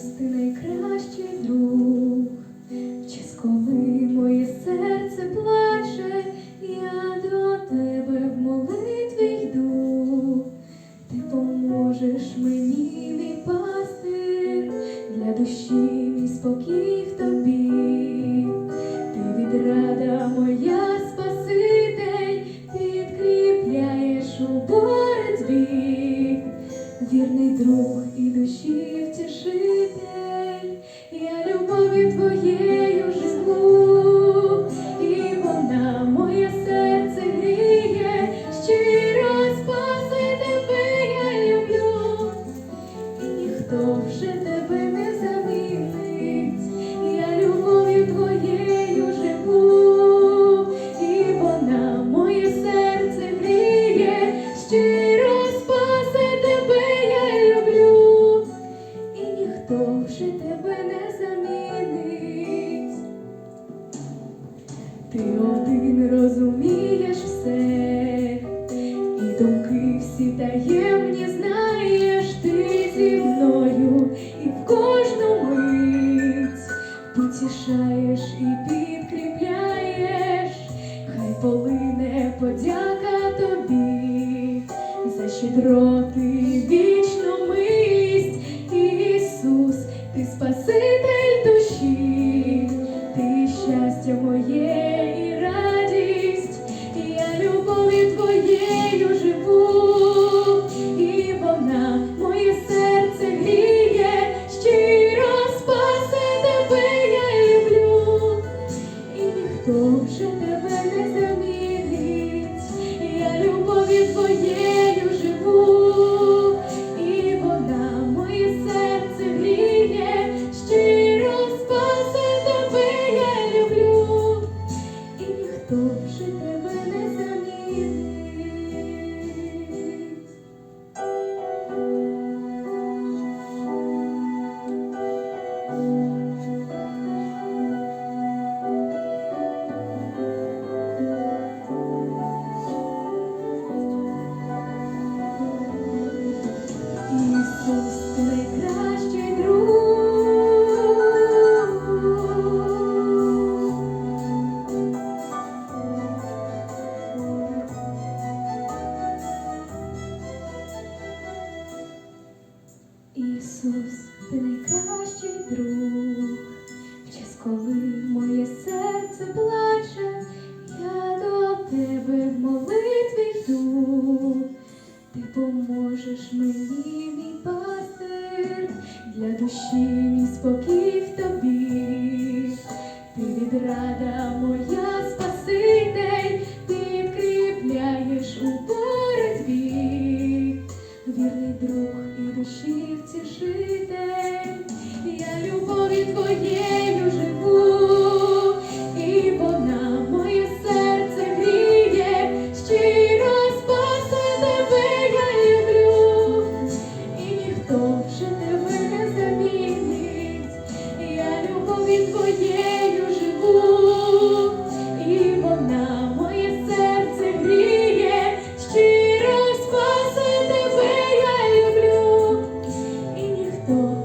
ти найкращий друг. В час, коли моє серце плаче, я до тебе в молитві йду. Ти поможеш мені, мій пастир, для душі мій спокій в тобі. Ти відрада моя спаситель, підкріпляєш у боротьбі, вірний друг ніхто вже тебе не замінить, я любов'ю твоєю живу, і вона моє серце гріє, щиро спаси тебе я люблю, і ніхто вже тебе не замінить. Ти один розумієш все, і думки всі таємні потішаєш і підкріпляєш, хай полине подяка тобі за щедроти Ісус, ти найкращий друг, в час, коли моє серце плаче, я до тебе в молитві йду, ти поможеш мені, мій пастир, для душі мій спокій в тобі, ти відрада моя спаситель, ти підкріпляєш у боротьбі, вірний друг і душі. cieszyć. Lord.